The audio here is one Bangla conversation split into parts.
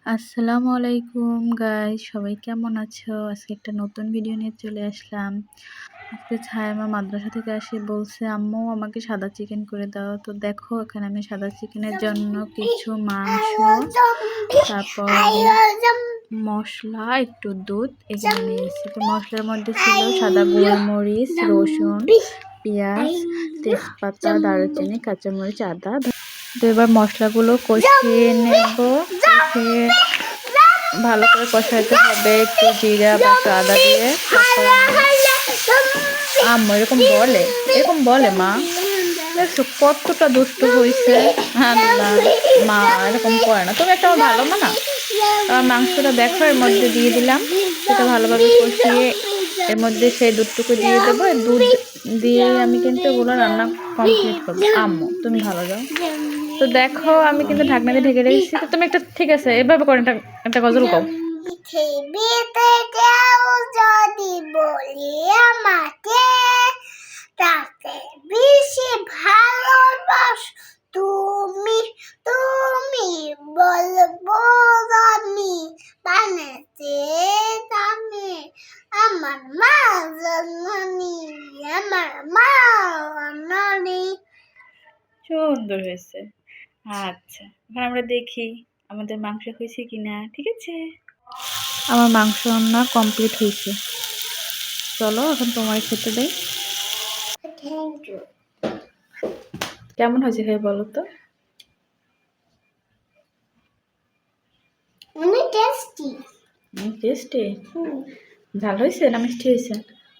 আসসালামু আলাইকুম গাইস সবাই কেমন আছো? আজকে একটা নতুন ভিডিও নিয়ে চলে আসলাম। আজকে ছায়ামা মাদ্রাসা থেকে আসে, বলছে, আম্মু, আমাকে সাদা চিকেন করে দাও। তো দেখো, এখানে আমি সাদা চিকেনের জন্য কিছু মাংস, তারপর মশলা, একটু দুধ এগুলো নিয়েছি তো মশলার মধ্যে ছিল সাদা গোলমরিচ, রসুন, পেঁয়াজ, তেজপাতা, দারুচিনি, কাঁচামরিচ, আদা। তো এবার মশলাগুলো কষিয়ে নেব। কষিয়ে ভালো করে কষাইতে হবে একটু জিরা বা একটু আদা দিয়ে। আম্মু, এরকম বলে এরকম বলে মা। দেখছ কতটা দুষ্ট হয়েছে আল্লাহ, মা, এরকম করে না। তুমি একটা ভালো মা না আমার মাংসটা দেখো, এর মধ্যে দিয়ে দিলাম। সেটা ভালোভাবে কষিয়ে এর মধ্যে সেই দুধটুকু দিয়ে দেবো। দুধ দিয়ে আমি কিন্তু এগুলো রান্না কমপ্লিট করব। আম্মু, তুমি ভালো যাও। তো দেখো, আমি কিন্তু ঢাকনা দিয়ে ঢেকে রেখেছি। তো তুমি একটা, ঠিক আছে, এভাবে করে, একটা গজল কও পৃথিবীতে আমার মা জন্মনি আমার মা জন্মনি সুন্দর হয়েছে। আচ্ছা এখন আমরা দেখি আমাদের মাংস হয়েছে কিনা ঠিক আছে? আমার মাংস রান্না কমপ্লিট হয়েছে। চলো এখন তোমার খেতে দেই। থ্যাংক ইউ কেমন হয়েছে খাই বলো তো? অনেক টেস্টি টেস্টি ঝাল হয়েছে না মিষ্টি হয়েছে?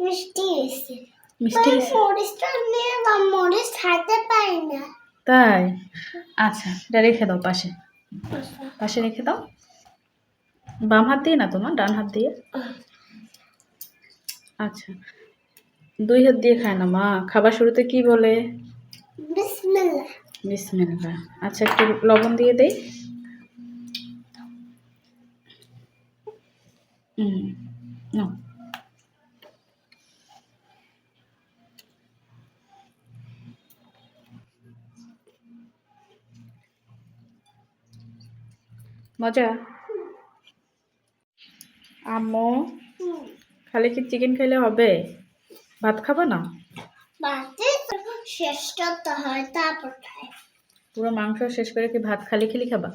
মিষ্টি হয়েছে। মিষ্টি হয়েছে? মরিচটা নিয়ে বা মরিচ খাইতে পারি না। তাই? আচ্ছা এটা রেখে দাও পাশে। পাশে রেখে দাও। বাম হাত দিয়ে না তোমার? ডান হাত দিয়ে? আচ্ছা। দুই হাত দিয়ে খায় না মা? খাবার শুরুতে কি বলে? বিসমিল্লাহ। আচ্ছা একটু লবণ দিয়ে দেই। হুম নাও। মজা? আম্মু খালি কি চিকেন খেলে হবে? ভাত খাব না? শেষ করতে হয় তারপর পুরো মাংস শেষ করে কি ভাত খালি খালি খাবা